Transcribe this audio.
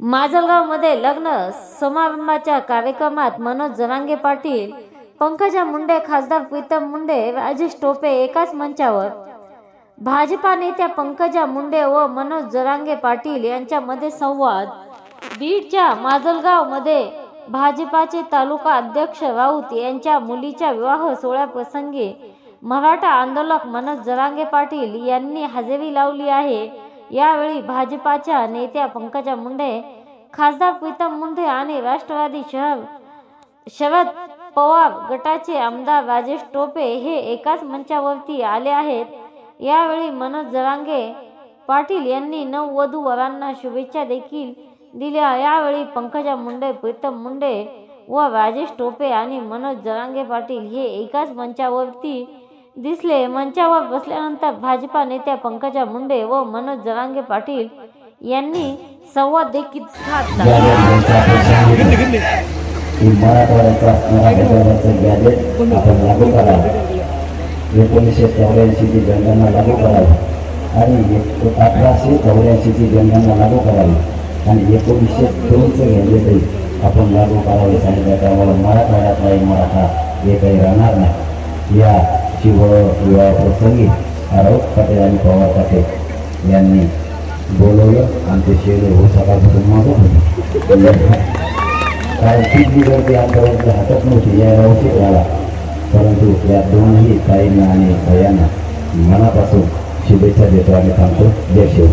माजलगावमध्ये लग्न समारंभाच्या कार्यक्रमात मनोज जरांगे पाटील पंकजा मुंडे खासदार प्रीतम मुंडे राजेश टोपे एकाच मंचावर. भाजपा नेत्या पंकजा मुंडे व मनोज जरांगे पाटील यांच्यामध्ये संवाद. बीडच्या माजलगावमध्ये भाजपाचे तालुका अध्यक्ष राऊत यांच्या मुलीच्या विवाह सोहळ्याप्रसंगी मराठा आंदोलक मनोज जरांगे पाटील यांनी हजेरी लावली आहे. यावेळी भाजपाच्या नेत्या पंकजा मुंडे खासदार प्रीतम मुंडे आणि राष्ट्रवादी शहर शरद पवार गटाचे आमदार राजेश टोपे हे एकाच मंचावरती आले आहेत. यावेळी मनोज जरांगे पाटील यांनी नववधू वरांना शुभेच्छा देखील दिल्या. यावेळी पंकजा मुंडे प्रीतम मुंडे व राजेश टोपे आणि मनोज जरांगे पाटील हे एकाच मंचावरती दिसले. मंचावर बसल्यानंतर भाजपा नेत्या पंकजा मुंडे व मनोज जरांगे पाटील यांनी संवाद देखील साधला. एकोणीसशे चौऱ्याऐंशीची जनगणना लागू करावी. आणि अठराशे चौऱ्याऐंशीची जनगणना लागू करावी. आणि एकोणीसशे दोनचं गॅजेटही आपण लागू करावे सांगितलं त्यामुळे मराठवाड्यातलाही मराठा हे काही राहणार नाही. या शिव विवाह प्रसंगी राऊत पाटील आणि पवार पाटील यांनी बोलवलं आणि ते शेले हो सकाळपासून मागून होते कारण तीच जी गर्दी हातात नव्हती या उशीर झाला परंतु या दोनही ताईंना आणि भयांना मनापासून शुभेच्छा देतो आणि थांबतो जय शिव